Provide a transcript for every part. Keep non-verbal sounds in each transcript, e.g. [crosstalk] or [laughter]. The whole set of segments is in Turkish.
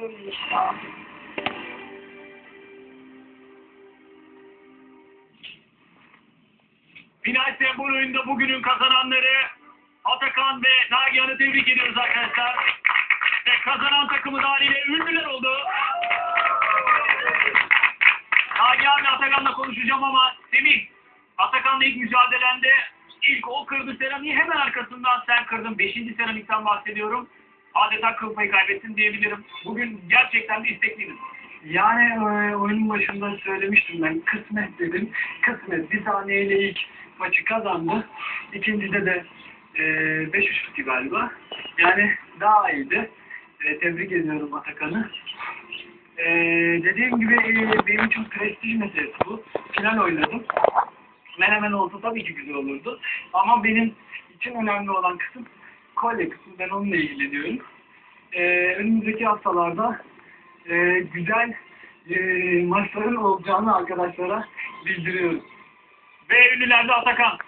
Böyle işte. Final sembol oyunda bugünün kazananları Atakan ve Nagihan'ı tebrik ediyoruz arkadaşlar. Ve kazanan takımı da haliyle ünlüler oldu. Atakan'la konuşacağım ama Semih, Atakan'la ilk mücadelende ilk o kırdı seramiği hemen arkasından sen kırdın. Beşinci seramikten bahsediyorum. Adeta kıl payı kaybettin diyebilirim. Bugün gerçekten de istekliydin. Yani e, oyunun başında söylemiştim ben kısmet dedim. Kısmet bir saniyeyle ilk maçı kazandı. İkincide de e, 5-3 bitti galiba. Yani daha iyiydi. E, tebrik ediyorum Atakan'ı. Dediğim gibi e, benim için prestij meselesi bu. Final oynadım. Menemen olsa tabii ki güzel olurdu. Ama benim için önemli olan kısım kolye kısmı. Ben onunla ilgileniyorum. E, önümüzdeki haftalarda e, güzel e, maçların olacağını arkadaşlara bildiriyoruz. Ve ünlülerde Atakan.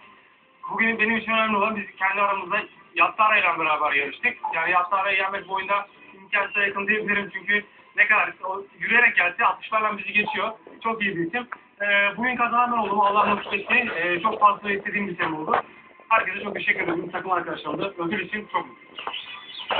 Bugün benim için önemli olan biz kendi aramızda Yattara ile beraber yarıştık. Yani Yattara'yı yenmek bu oyunda imkansıza yakın diyebilirim çünkü ne kadar o yürüyerek gelse 60'larla bizi geçiyor. Çok iyi bir isim. Ee, bugün kazanan ben oldum. Allah nasip etti. Ee, çok fazla istediğim bir sene oldu. Herkese çok teşekkür ederim. Takım arkadaşlarım da. Ödül için çok mutluyum.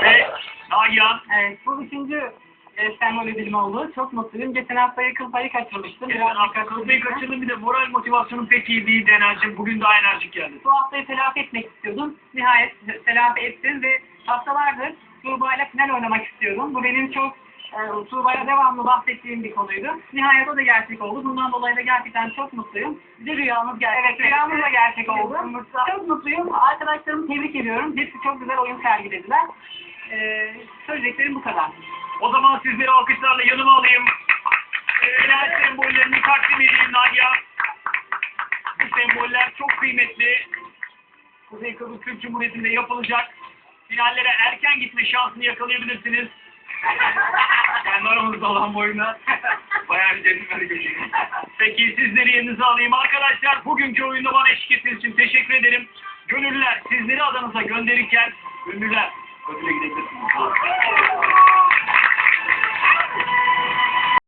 Ve Nagihan. Evet, bu üçüncü e, sembol ödülüm oldu. Çok mutluyum. Geçen hafta yakın payı kaçırmıştım. Geçen Biraz hafta kılmayı kaçırdın bir de moral motivasyonun pek iyi değildi enerjim. Bugün daha enerjik geldi. Bu haftayı telafi etmek istiyordum. Nihayet telafi ettim ve haftalardır Tuğba ile final oynamak istiyordum. Bu benim çok e, Tuğba'ya devamlı bahsettiğim bir konuydu. Nihayet o da gerçek oldu. Bundan dolayı da gerçekten çok mutluyum. Bir de rüyamız gerçek. Evet, rüyamız da gerçek oldu. Çok mutluyum. Arkadaşlarımı tebrik ediyorum. Hepsi çok güzel oyun sergilediler. E, söyleyeceklerim bu kadar. O zaman sizleri alkışlarla yanıma alayım. Ee, Final sembollerini takdim edeyim Nagihan. Bu semboller çok kıymetli. Kuzey Kıbrıs Türk Cumhuriyeti'nde yapılacak. Finallere erken gitme şansını yakalayabilirsiniz. [laughs] Kendi aramızda olan bu oyuna bayağı bir centilmenlik geçiyor. Peki sizleri yerinize alayım. Arkadaşlar bugünkü oyunda bana eşlik ettiğiniz için teşekkür ederim. Gönüllüler sizleri adanıza gönderirken ünlüler ödüle gidebilirsiniz.